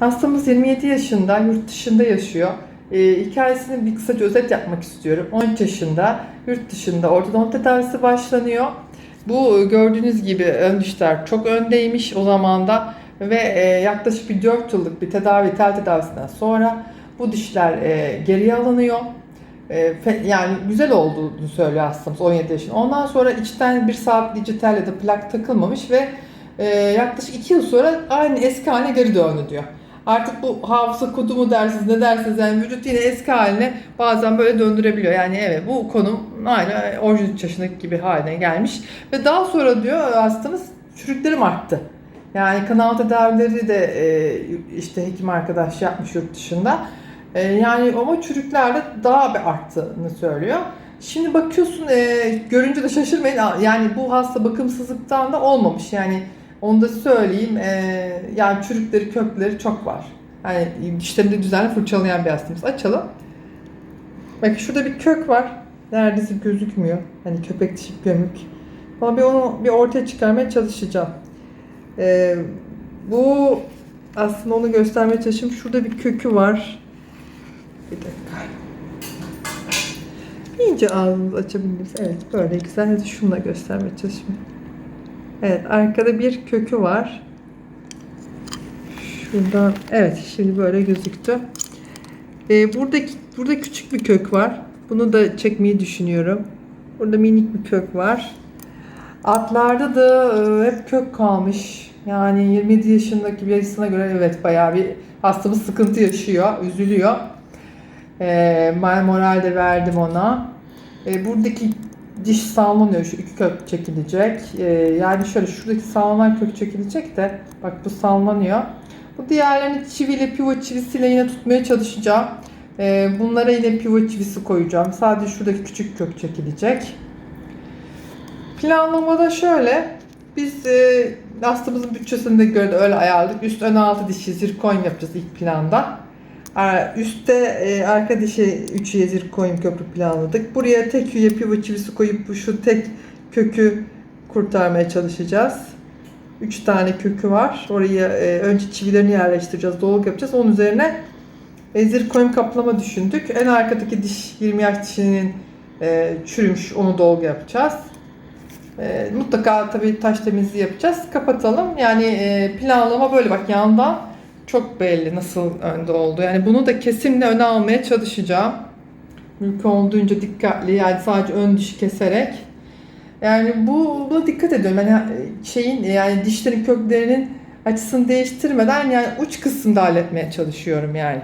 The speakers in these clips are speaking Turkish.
Hastamız 27 yaşında, yurt dışında yaşıyor. E, hikayesini bir kısaca özet yapmak istiyorum. 13 yaşında, yurt dışında ortodont tedavisi başlanıyor. Bu e, gördüğünüz gibi ön dişler çok öndeymiş o zaman da ve e, yaklaşık bir 4 yıllık bir tedavi, tel tedavisinden sonra bu dişler e, geriye alınıyor. E, fe- yani güzel olduğunu söylüyor hastamız 17 yaşında. Ondan sonra içten bir sabitleyici tel ya da plak takılmamış ve e, yaklaşık 2 yıl sonra aynı eski haline geri döndü diyor. Artık bu hafıza kodu mu dersiniz ne dersiniz yani vücut yine eski haline bazen böyle döndürebiliyor. Yani evet bu konum aynı 13 yaşındaki gibi haline gelmiş. Ve daha sonra diyor hastamız çürüklerim arttı. Yani kanal tedavileri de e, işte hekim arkadaş yapmış yurt dışında. E, yani ama çürüklerde daha bir arttığını söylüyor. Şimdi bakıyorsun e, görünce de şaşırmayın. Yani bu hasta bakımsızlıktan da olmamış. Yani onu da söyleyeyim. E, yani çürükleri, kökleri çok var. Yani dişlerini düzenli fırçalayan bir hastamız. Açalım. Bakın şurada bir kök var. Neredeyse gözükmüyor. Hani köpek dişi gömük. Ama bir onu bir ortaya çıkarmaya çalışacağım. E, bu aslında onu göstermeye çalışayım. Şurada bir kökü var. Bir dakika. İyice ağzınızı açabiliriz. Evet böyle güzel. Hadi şunu da göstermeye çalışayım. Evet arkada bir kökü var. Şuradan evet şimdi böyle gözüktü. Ee, buradaki burada küçük bir kök var. Bunu da çekmeyi düşünüyorum. Burada minik bir kök var. Atlarda da e, hep kök kalmış. Yani 27 yaşındaki birisine göre evet bayağı bir hastamız sıkıntı yaşıyor, üzülüyor. E, moral de verdim ona. E, buradaki diş sallanıyor. Şu iki kök çekilecek. E, yani şöyle şuradaki sallanan kök çekilecek de bak bu sallanıyor. Bu diğerlerini çiviyle, pivot çivisiyle yine tutmaya çalışacağım. E, bunlara yine pivot çivisi koyacağım. Sadece şuradaki küçük kök çekilecek. Planlamada şöyle. Biz e, hastamızın bütçesine göre de öyle ayarladık. Üst ön altı dişi zirkon yapacağız ilk planda. Üstte e, arka dişe 3 zirkon köprü planladık. Buraya tek üye pivot çivisi koyup bu şu tek kökü kurtarmaya çalışacağız. 3 tane kökü var. Oraya e, önce çivilerini yerleştireceğiz. Dolgu yapacağız. Onun üzerine e, zirkon kaplama düşündük. En arkadaki diş 20 yaş dişinin e, çürümüş. Onu dolgu yapacağız. E, mutlaka tabii taş temizliği yapacağız. Kapatalım. Yani planlama böyle bak yandan çok belli nasıl önde oldu. Yani bunu da kesimle öne almaya çalışacağım. Mümkün olduğunca dikkatli yani sadece ön dişi keserek. Yani bu buna dikkat ediyorum. Yani şeyin yani dişlerin köklerinin açısını değiştirmeden yani uç kısmında halletmeye çalışıyorum yani.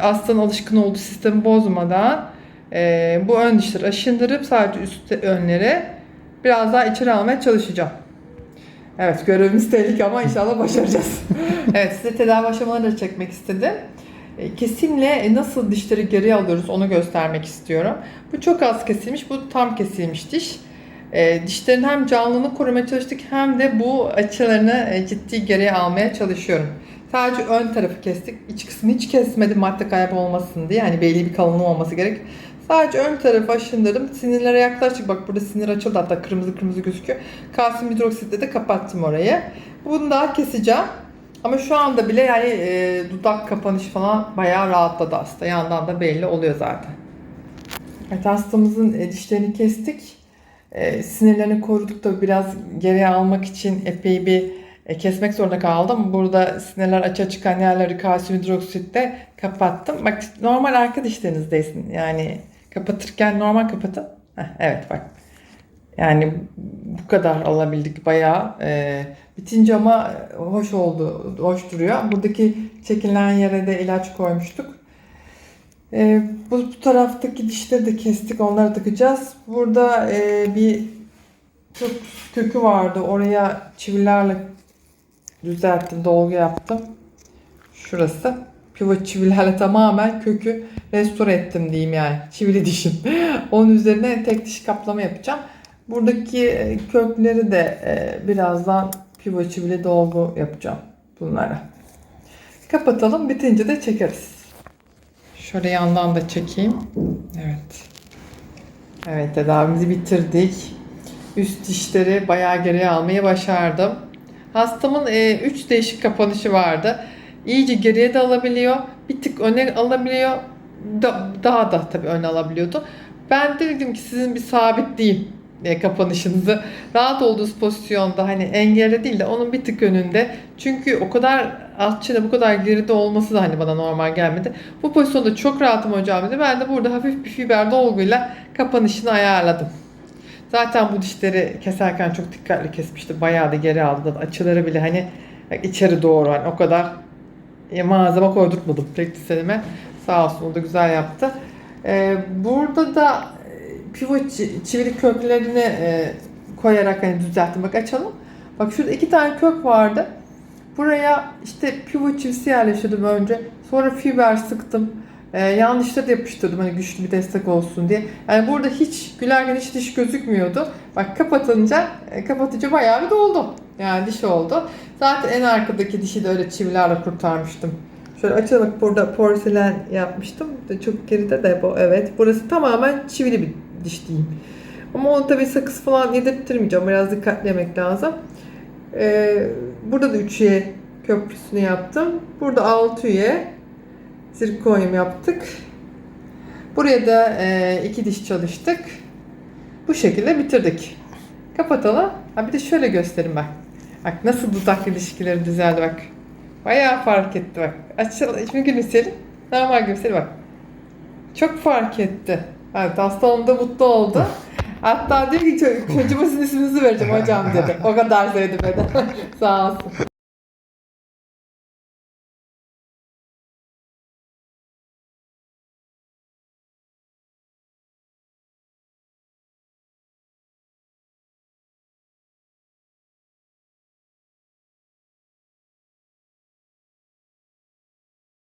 Hastanın alışkın olduğu sistemi bozmadan e, bu ön dişleri aşındırıp sadece üst önleri biraz daha içeri almaya çalışacağım. Evet görevimiz tehlike ama inşallah başaracağız. evet size tedavi aşamalarını da çekmek istedim. E, Kesimle nasıl dişleri geriye alıyoruz onu göstermek istiyorum. Bu çok az kesilmiş, bu tam kesilmiş diş. E, dişlerin hem canlılığını korumaya çalıştık hem de bu açılarını e, ciddi geriye almaya çalışıyorum. Sadece ön tarafı kestik. İç kısmını hiç kesmedim madde kaybı olmasın diye. Yani belli bir kalınlığı olması gerek. Sadece ön tarafı aşındırdım. Sinirlere yaklaştık. Bak burada sinir açıldı hatta kırmızı kırmızı gözüküyor. Kalsiyum hidroksitle de kapattım orayı. Bunu daha keseceğim. Ama şu anda bile yani e, dudak kapanış falan bayağı rahatladı hasta. Yandan da belli oluyor zaten. Evet hastamızın e, dişlerini kestik. E, sinirlerini koruduk da biraz geriye almak için epey bir e, kesmek zorunda kaldım. Burada sinirler açığa çıkan yerleri kalsiyum hidroksitle kapattım. Bak normal arka dişlerinizdesin. Yani kapatırken normal kapatın. Heh, evet bak. Yani bu kadar alabildik bayağı. E, bitince ama hoş oldu, hoş duruyor. Buradaki çekilen yere de ilaç koymuştuk. E, bu, bu taraftaki dişleri de kestik, onları takacağız. Burada e, bir kök, kökü vardı. Oraya çivilerle düzelttim, dolgu yaptım. Şurası. Pivot çivilerle tamamen kökü restore ettim diyeyim yani. Çivili dişim. Onun üzerine tek diş kaplama yapacağım. Buradaki e, kökleri de e, birazdan pivot çivili dolgu yapacağım bunlara. Kapatalım. Bitince de çekeriz. Şöyle yandan da çekeyim. Evet. Evet tedavimizi bitirdik. Üst dişleri bayağı geriye almayı başardım. Hastamın 3 değişik kapanışı vardı. İyice geriye de alabiliyor. Bir tık öne alabiliyor. Da- daha da tabii öne alabiliyordu. Ben de dedim ki sizin bir sabitleyeyim e, kapanışınızı. Rahat olduğunuz pozisyonda hani engelde değil de onun bir tık önünde. Çünkü o kadar altçıda bu kadar geride olması da hani bana normal gelmedi. Bu pozisyonda çok rahatım hocam dedi. Ben de burada hafif bir fiber dolguyla kapanışını ayarladım. Zaten bu dişleri keserken çok dikkatli kesmişti. Bayağı da geri aldı. Açıları bile hani içeri doğru hani o kadar e, malzeme koydurtmadım pratisyenime. Sağ olsun o da güzel yaptı. Ee, burada da e, pivot çi- çivili köklerini e, koyarak hani düzelttim. Bak açalım. Bak şurada iki tane kök vardı. Buraya işte pivot çivisi yerleştirdim önce. Sonra fiber sıktım. Ee, yanlışları da yapıştırdım hani güçlü bir destek olsun diye. Yani burada hiç gülerken hiç diş gözükmüyordu. Bak kapatınca e, kapatınca bayağı bir doldu. Yani diş oldu. Zaten en arkadaki dişi de öyle çivilerle kurtarmıştım. Şöyle açalım burada porselen yapmıştım. Çok geride de bu evet. Burası tamamen çivili bir diş diyeyim. Ama onu tabii sakız falan yedirttirmeyeceğim. Biraz dikkatli yemek lazım. Ee, burada da 3 üye köprüsünü yaptım. Burada 6 üye zirkonyum yaptık. Buraya da e, iki diş çalıştık. Bu şekilde bitirdik. Kapatalım. Ha bir de şöyle göstereyim bak. Bak nasıl dudak ilişkileri düzeldi bak. Bayağı fark etti bak. Açıl, şimdi gülümseyelim. Normal gülümseyelim bak. Çok fark etti. Evet da mutlu oldu. Hatta diyor ki "Ço- çocuğuma sizin isminizi vereceğim hocam dedi. O kadar sevdi beni. Sağ olsun.